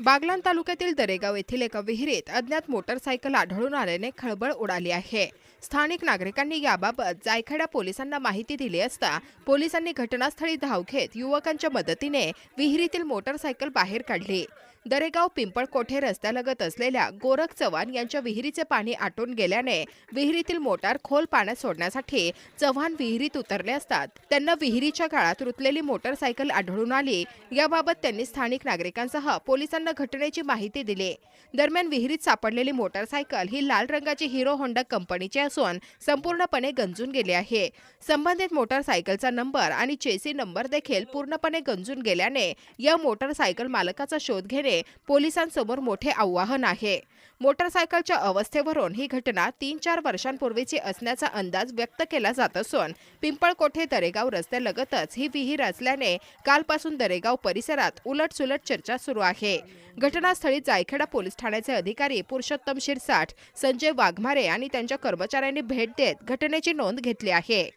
बागलाण तालुक्यातील दरेगाव येथील एका विहिरीत अज्ञात मोटरसायकल आढळून आल्याने खळबळ उडाली आहे. स्थानिक नागरिकांनी याबाबत जायखेडा पोलिसांना माहिती दिली असता पोलिसांनी घटनास्थळी धाव घेत युवकांच्या मदतीने विहिरीतील मोटरसायकल बाहेर काढली. दरेगाव पिंपळकोठे रस्त्यालगत असलेल्या गोरख चव्हाण यांच्या विहिरीचे पाणी आटून गेल्याने विहिरीतील मोटार खोल पाण्यात सोडण्यासाठी चव्हाण विहिरीत उतरले असतात. त्यांना विहिरीच्या काळात रुतलेली मोटरसायकल आढळून आली. याबाबत त्यांनी स्थानिक नागरिकांसह पोलिसांना घटनेची माहिती दिली. दरम्यान विहिरीत सापडलेली मोटरसायकल ही लाल रंगाची हिरो होंडा कंपनीची असून संपूर्णपणे गंजून गेली आहे. संबंधित मोटरसायकलचा नंबर आणि चेसी नंबर देखील पूर्णपणे गंजून गेल्याने या मोटरसायकल मालकाचा शोध घेणे पोलिसांसमोर मोठे आव्हान आहे. मोटरसायकलच्या अवस्थेवरून ही घटना तीन चार वर्षांपूर्वीची असण्याचा अंदाज व्यक्त केला जात असून पिंपळकोठे दरेगाव रस्त्यालगतच ही विहीर असल्याने कालपासून दरेगाव परिसरात उलटसुलट चर्चा सुरू आहे. घटनास्थळी जायखेडा पोलीस ठाण्याचे अधिकारी पुरुषोत्तम शिरसाठ संजय वाघमारे आणि त्यांच्या कर्मचाऱ्यांनी भेट देत घटनेची नोंद घेतली आहे.